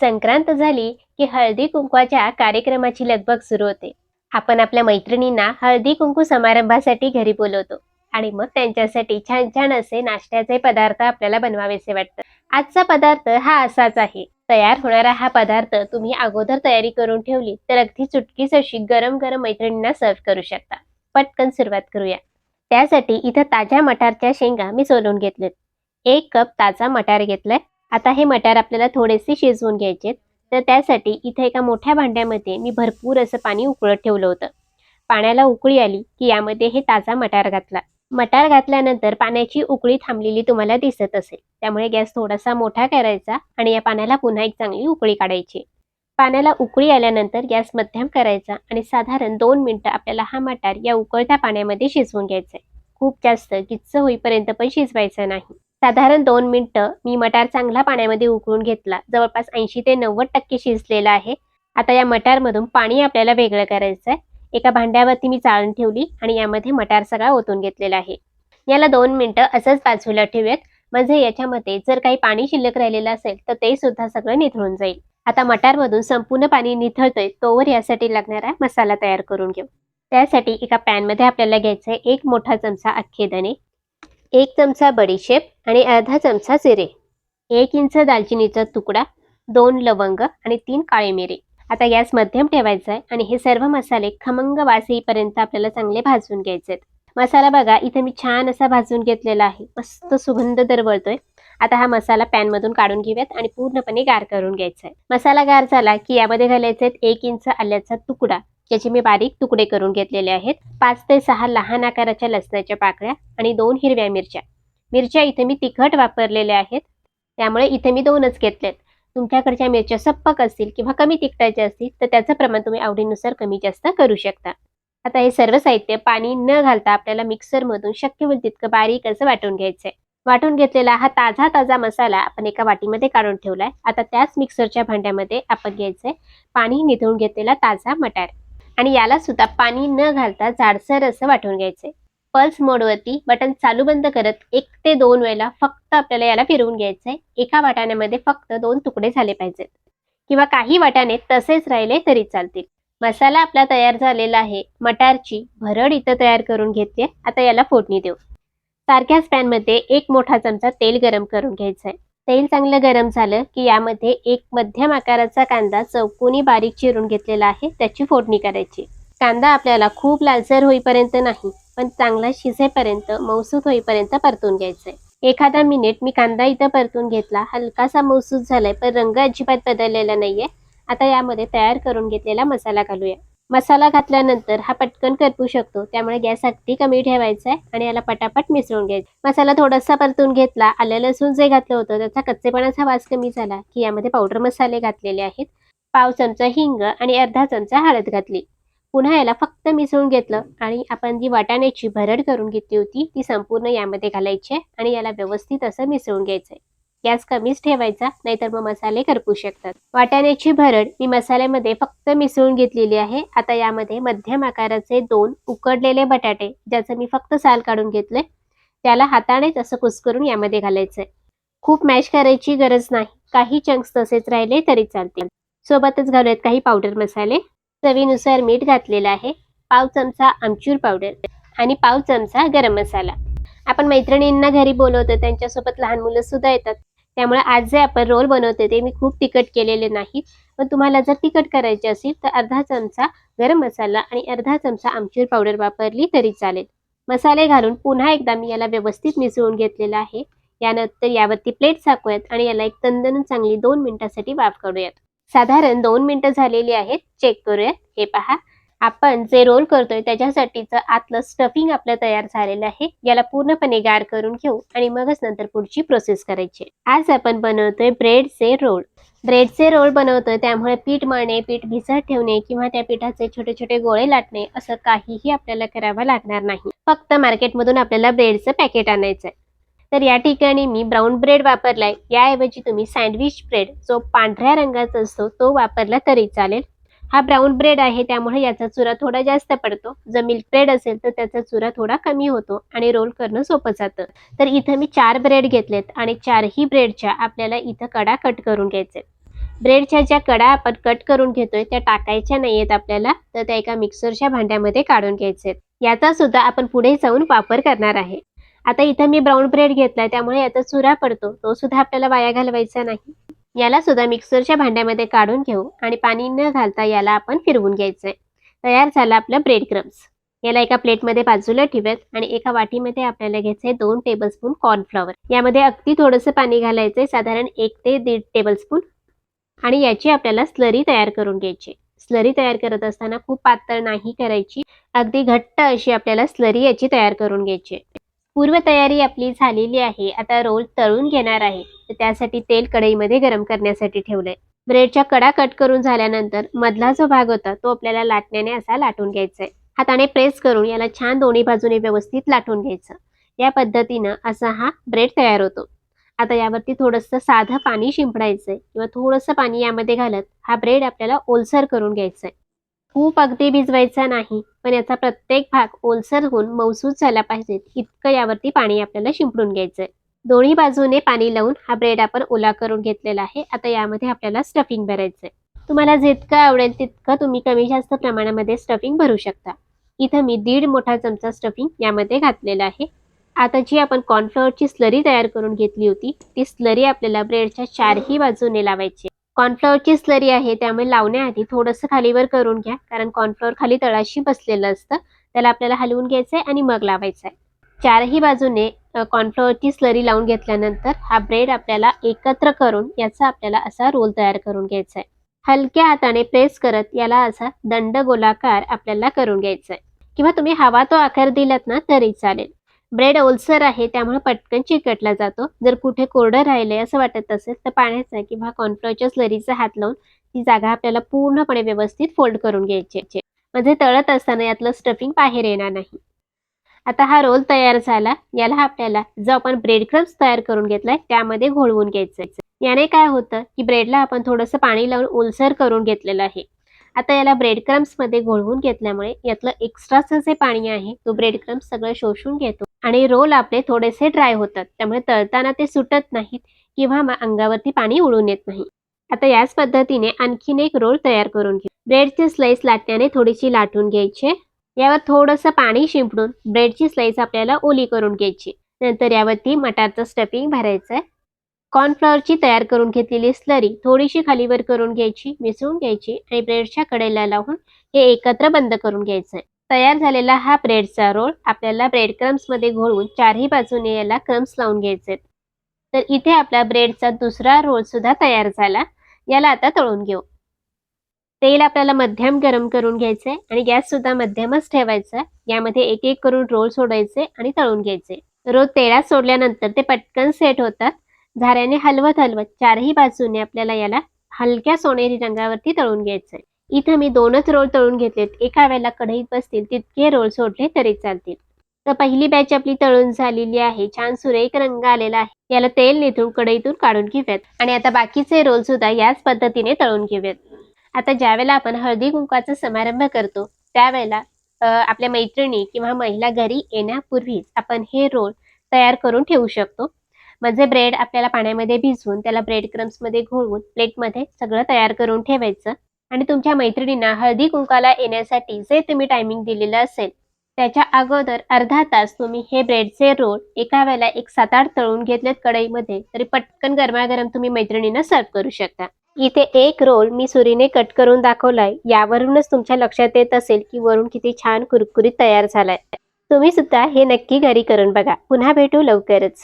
संक्रांत झाली की हळदी कुंकवाच्या कार्यक्रमाची लगबग सुरू होते. आपण आपल्या मैत्रिणींना हळदी कुंकू समारंभासाठी घरी बोलवतो आणि मग त्यांच्यासाठी छान छान असे नाश्त्याचे पदार्थ आपल्याला बनवावेसे वाटतं आजचा पदार्थ हा असाच आहे. तयार होणारा हा पदार्थ तुम्ही अगोदर तयारी करून ठेवली तर अगदी चुटकीच अशी गरम गरम मैत्रिणींना सर्व करू शकता. पटकन सुरुवात करूया. त्यासाठी इथं ताज्या मटारच्या शेंगा मी सोलून घेतलेत. एक कप ताजा मटार घेतलाय. आता हे मटार आपल्याला थोडेसे शिजवून घ्यायचे तर त्यासाठी इथे एका मोठ्या भांड्यामध्ये मी भरपूर असं पाणी उकळत ठेवलं होतं. पाण्याला उकळी आली की यामध्ये हे ताजा मटार घातला. मटार घातल्यानंतर पाण्याची उकळी थांबलेली तुम्हाला दिसत असेल. त्यामुळे गॅस थोडासा मोठा करायचा आणि या पाण्याला पुन्हा एक चांगली उकळी काढायची. पाण्याला उकळी आल्यानंतर गॅस मध्यम करायचा आणि साधारण दोन मिनटं आपल्याला हा मटार या उकळत्या पाण्यामध्ये शिजवून घ्यायचा आहे. खूप जास्त किच्च होईपर्यंत पण शिजवायचं नाही. साधारण दोन मिनटं मी मटार चांगला पाण्यामध्ये उकळून घेतला. जवळपास ऐंशी ते नव्वद टक्के शिजलेला आहे. आता या मटारमधून पाणी आपल्याला वेगळं करायचं आहे एका भांड्यावरती मी चाळून ठेवली आणि यामध्ये मटार सगळा ओतून घेतलेला आहे. याला दोन मिनटं असंच बाजूला ठेवूयात. म्हणजे याच्यामध्ये जर काही पाणी शिल्लक राहिलेलं असेल तर ते सुद्धा सगळं निथळून जाईल. आता मटारमधून संपूर्ण पाणी निथळतंय तोवर यासाठी लागणारा मसाला तयार करून घेऊ. त्यासाठी एका पॅनमध्ये आपल्याला घ्यायचं आहे एक मोठा चमचा अख्खे दाणे एक चमचा बडीशेप आणि अर्धा चमचा जिरे एक इंच दालचिनीचा तुकडा दोन लवंग आणि तीन काळे मिरे. आता गॅस मध्यम ठेवायचा आहे आणि हे सर्व मसाले खमंग वास येईपर्यंत आपल्याला चांगले भाजून घ्यायचे आहेत मसाला बघा इथे मी छान असा भाजून घेतलेला आहे. मस्त सुगंध दरवळतोय. आता हा मसाला पॅन मधून काढून घेऊयात आणि पूर्णपणे गार करून घ्यायचा आहे. मसाला गार झाला की यामध्ये घालायचे एक इंच आल्याचा तुकडा ज्याचे मी बारीक तुकडे करून घेतलेले आहेत. पाच ते सहा लहान आकाराच्या लसणाच्या पाकळ्या आणि दोन हिरव्या मिरच्या. मिरच्या इथे मी तिखट वापरलेल्या आहेत. त्यामुळे इथे मी दोनच घेतलेत. तुमच्याकडच्या मिरच्या सप्पक असतील किंवा कमी तिखटाच्या असतील तर त्याचं प्रमाण तुम्ही आवडीनुसार कमी जास्त करू शकता. आता हे सर्व साहित्य पाणी न घालता आपल्याला मिक्सरमधून शक्य होईल तितकं बारीक असं वाटून घ्यायचंय. वाटून घेतलेला हा ताजा ताजा मसाला आपण एका वाटीमध्ये काढून ठेवलाय. आता त्याच मिक्सरच्या भांड्यामध्ये आपण घ्यायचंय पाणी निथळून घेतलेला ताजा मटार. आणि याला सुद्धा पाणी न घालता जाडसर असं वाटून घ्यायचंय. पल्स मोडवरती बटन चालू बंद करत एक ते दोन वेळेला फक्त आपल्याला याला फिरवून घ्यायचंय. एका वाटाण्यामध्ये फक्त दोन तुकडे झाले पाहिजेत. किंवा काही वाटाणे तसेच राहिले तरी चालतील. मसाला आपला तयार झालेला आहे. मटारची भरड इथं तयार करून घेते. आता याला फोडणी देऊ. सारख्याच पॅनमध्ये एक मोठा चमचा तेल गरम करून घ्यायचं आहे तेल चांगलं गरम झालं की यामध्ये एक मध्यम आकाराचा कांदा चौकोनी बारीक चिरून घेतलेला आहे त्याची फोडणी करायची. कांदा आपल्याला खूप लालसर होईपर्यंत नाही पण चांगला शिजेपर्यंत मौसूद होईपर्यंत परतून घ्यायचंय. एखादा मिनिट मी कांदा इथं परतून घेतला हलकासा मौसूद झालाय पण रंग अजिबात बदललेला नाहीये. आता यामध्ये तयार करून घेतलेला मसाला घालूया. मसाला घातल्यानंतर हा पटकन करपू शकतो. त्यामुळे गॅस अगदी कमी ठेवायचा आहे आणि याला पटापट मिसळून घ्यायचा मसाला थोडासा परतून घेतला. आलं लसूण जे घातलं होतं त्याचा कच्चेपणाचा वास कमी झाला की यामध्ये पावडर मसाले घातलेले आहेत. पाव चमचा हिंग आणि अर्धा चमचा हळद घातली. पुन्हा याला फक्त मिसळून घेतलं आणि आपण जी वाटाण्याची भरड करून घेतली होती ती संपूर्ण यामध्ये घालायची आहे आणि याला व्यवस्थित असं मिसळून घ्यायचं आहे. गॅस कमीच ठेवायचा नाहीतर मग मसाले करपू शकतात. वाटाण्याची भरड मी मसाल्यामध्ये फक्त मिसळून घेतलेली आहे. आता यामध्ये मध्यम आकाराचे दोन उकडलेले बटाटे ज्याचं मी फक्त साल काढून घेतले त्याला हातानेच असं कुस्करून यामध्ये घालायचंय. खूप मॅश करायची गरज नाही. काही चंक्स तसेच राहिले तरी चालतील. सोबतच घालूयात काही पावडर मसाले. चवीनुसार मीठ घातलेलं आहे. पाव चमचा आमचूर पावडर आणि पाव चमचा गरम मसाला. आपण मैत्रिणींना घरी बोलवतो त्यांच्यासोबत लहान मुलं सुद्धा येतात. त्यामुळे आज जे आपण रोल बनवते ते मी खूप तिखट केलेले नाहीत पण तुम्हाला जर तिखट करायचे असेल तर अर्धा चमचा गरम मसाला आणि अर्धा चमचा आमचूर पावडर वापरली तरी चालेल. मसाले घालून पुन्हा एकदा मी याला व्यवस्थित मिसळून घेतलेला आहे. यानंतर यावरती प्लेट झाकूयात आणि याला एक तंदन चांगली दोन मिनिटासाठी वाफ काढूयात साधारण दोन मिनिटं झालेली आहेत. चेक करूयात. हे पहा. आपण जे रोल करतोय त्याच्यासाठीचं आतलं स्टफिंग आपलं तयार झालेलं आहे. याला पूर्णपणे गार करून घेऊ आणि मगच नंतर पुढची प्रोसेस करायची. आज आपण बनवतोय ब्रेडचे रोल ब्रेडचे रोल बनवतोय त्यामुळे पीठ मळणे पीठ भिजत ठेवणे किंवा त्या पिठाचे छोटे छोटे गोळे लाटणे असं काहीही आपल्याला करावं लागणार नाही. फक्त मार्केटमधून आपल्याला ब्रेडचं पॅकेट आणायचंय. तर या ठिकाणी मी ब्राऊन ब्रेड वापरलाय. याऐवजी तुम्ही सँडविच ब्रेड जो पांढऱ्या रंगाचा असतो तो वापरला तरी चालेल. हा ब्राऊन ब्रेड आहे त्यामुळे याचा चुरा थोडा जास्त पडतो. जर मिल्क ब्रेड असेल तर त्याचा चुरा थोडा कमी होतो आणि रोल करणं सोपं जातं. तर इथं मी चार ब्रेड घेतलेत आणि चारही ब्रेडच्या आपल्याला इथं कडा कट करून घ्यायचे. ब्रेडच्या ज्या कडा आपण कट करून घेतोय त्या टाकायच्या नाहीयेत आपल्याला तर त्या एका मिक्सरच्या भांड्यामध्ये काढून घ्यायचे. याचा सुद्धा आपण पुढे जाऊन वापर करणार आहे. आता इथं मी ब्राऊन ब्रेड घेतलाय त्यामुळे याचा चुरा पडतो. तो सुद्धा आपल्याला वाया घालवायचा नाही. याला सुद्धा मिक्सरच्या भांड्यामध्ये काढून घेऊ आणि पाणी न घालता याला आपण फिरवून घ्यायचंय. तयार झालं आपलं ब्रेड क्रम्स याला एका प्लेटमध्ये बाजूला ठेवत आणि एका वाटीमध्ये आपल्याला घ्यायचंय दोन टेबलस्पून कॉर्नफ्लॉवर यामध्ये अगदी थोडंसं पाणी घालायचंय साधारण एक ते दीड टेबलस्पून आणि याची आपल्याला स्लरी तयार करून घ्यायची. स्लरी तयार करत असताना खूप पातळ नाही करायची. अगदी घट्ट अशी आपल्याला स्लरी याची तयार करून घ्यायची. पूर्वतयारी आपली झालेली आहे. आता रोल तळून घेणार आहे. तर त्यासाठी तेल कढईमध्ये गरम करण्यासाठी ठेवलंय. ब्रेडच्या कडा कट करून झाल्यानंतर मधला जो भाग होता तो आपल्याला लाटण्याने असा लाटून घ्यायचा आहे हाताने प्रेस करून याला छान दोन्ही बाजूने व्यवस्थित लाटून घ्यायचं. या पद्धतीनं असा हा ब्रेड तयार होतो. आता यावरती थोडंसं साधं पाणी शिंपडायचंय किंवा थोडंसं पाणी यामध्ये घालत हा ब्रेड आपल्याला ओलसर करून घ्यायचा आहे खूप अगदी भिजवायचा नाही पण याचा प्रत्येक भाग ओलसर होऊन मौसूद झाला पाहिजे इतकं यावरती पाणी आपल्याला शिंपडून घ्यायचंय. दोन्ही बाजूने पाणी लावून हा ब्रेड आपण ओला करून घेतलेला आहे. आता यामध्ये आपल्याला स्टफिंग भरायचं आहे तुम्हाला जितकं आवडेल तितकं तुम्ही कमी जास्त प्रमाणामध्ये स्टफिंग भरू शकता. इथं मी दीड मोठा चमचा स्टफिंग यामध्ये घातलेला आहे. आता जी आपण कॉर्नफ्लॉवरची स्लरी तयार करून घेतली होती ती स्लरी आपल्याला ब्रेडच्या चारही बाजूने लावायची कॉर्नफ्लॉवरची स्लरी आहे त्यामुळे लावण्याआधी थोडंसं खालीवर करून घ्या कारण कॉर्नफ्लॉवर खाली तळाशी बसलेलं असतं. त्याला आपल्याला हलवून घ्यायचंय आणि मग लावायचं आहे चारही बाजूने कॉर्नफ्लोअरची स्लरी लावून घेतल्यानंतर हा ब्रेड आपल्याला एकत्र करून याचा आपल्याला असा रोल तयार करून घ्यायचा आहे हलक्या हाताने प्रेस करत याला असा दंड गोलाकार आपल्याला करून घ्यायचा आहे किंवा तुम्ही हवा तो आकार दिलात ना तरी चालेल. ब्रेड ओलसर आहे त्यामुळे पटकन चिकटला जातो. जर कुठे कोरडं राहिलंय असं वाटत असेल तर पाण्याचा किंवा कॉर्नफ्लोअरच्या स्लरीचा हात लावून ती जागा आपल्याला पूर्णपणे व्यवस्थित फोल्ड करून घ्यायची. म्हणजे तळत असताना यातलं स्टफिंग बाहेर येणार नाही. आता हा रोल तयार झाला. याला आपल्याला जो आपण ब्रेड क्रम्स तयार करून घेतलाय त्यामध्ये घोळवून घ्यायचं याने काय होतं की ब्रेडला आपण थोडंसं पाणी लावून ओलसर करून घेतलेलं आहे. आता याला ब्रेड क्रम्समध्ये घोळवून घेतल्यामुळे यातलं एक्स्ट्राचं जे पाणी आहे तो ब्रेड क्रम्स सगळं शोषून घेतो. आणि रोल आपले थोडेसे ड्राय होतात. त्यामुळे तळताना ते सुटत नाहीत किंवा मग अंगावरती पाणी उडून येत नाही. आता याच पद्धतीने आणखीन एक रोल तयार करून घेऊ. ब्रेडचे स्लाइस लाटण्याने थोडीशी लाटून घ्यायचे. यावर थोडंसं पाणी शिंपडून ब्रेडची स्लाइस आपल्याला ओली करून घ्यायची. नंतर यावरती मटारचं स्टफिंग भरायचं आहे कॉर्नफ्लॉवरची तयार करून घेतलेली स्लरी थोडीशी खालीवर करून घ्यायची मिसळून घ्यायची आणि ब्रेडच्या कडेला लावून हे एकत्र बंद करून घ्यायचंय. तयार झालेला हा ब्रेडचा रोल आपल्याला ब्रेड क्रम्समध्ये चारही बाजूने याला क्रम्स लावून घ्यायचे. तर इथे आपला ब्रेडचा दुसरा रोल सुद्धा तयार झाला. याला आता तळून घेऊ. तेल आपल्याला मध्यम गरम करून घ्यायचंय आणि गॅस सुद्धा मध्यमच ठेवायचा यामध्ये एक एक करून रोल सोडायचे आणि तळून घ्यायचे. रोल तेलात सोडल्यानंतर ते पटकन सेट होतात. झाऱ्याने हलवत हलवत चारही बाजूने आपल्याला याला हलक्या सोनेरी रंगावरती तळून घ्यायचंय. इथं मी दोनच रोल तळून घेतलेत. एका वेळेला कढईत बसतील तितके रोल सोडले तरी चालतील. तर पहिली बॅच आपली तळून झालेली आहे. छान सुरेख रंग आलेला आहे. याला तेल निथून कढईतून काढून घेऊयात. आणि आता बाकीचे रोल सुद्धा याच पद्धतीने तळून घेऊयात. आता ज्यावेळेला आपण हळदी कुंकाचा समारंभ करतो त्यावेळेला आपल्या मैत्रिणी किंवा महिला घरी येण्यापूर्वीच आपण हे रोल तयार करून ठेवू शकतो. म्हणजे ब्रेड आपल्याला पाण्यामध्ये भिजवून त्याला ब्रेड क्रम्समध्ये घोळवून प्लेटमध्ये सगळं तयार करून ठेवायचं. आणि तुमच्या मैत्रिणींना हळदी कुंकाला येण्यासाठी जे तुम्ही टायमिंग दिलेलं असेल त्याच्या अगोदर अर्धा तास तुम्ही हे ब्रेडचे रोल एका वेळेला एक सात आठ तळून घेतलेत कढईमध्ये तरी पटकन गरमागरम तुम्ही मैत्रिणींना सर्व करू शकता. इथे एक रोल मी सुरीने कट करून दाखवलाय. यावरूनच तुमच्या लक्षात येत असेल की वरून किती छान कुरकुरीत तयार झालाय. तुम्ही सुद्धा हे नक्की घरी करून बघा. पुन्हा भेटू लवकरच.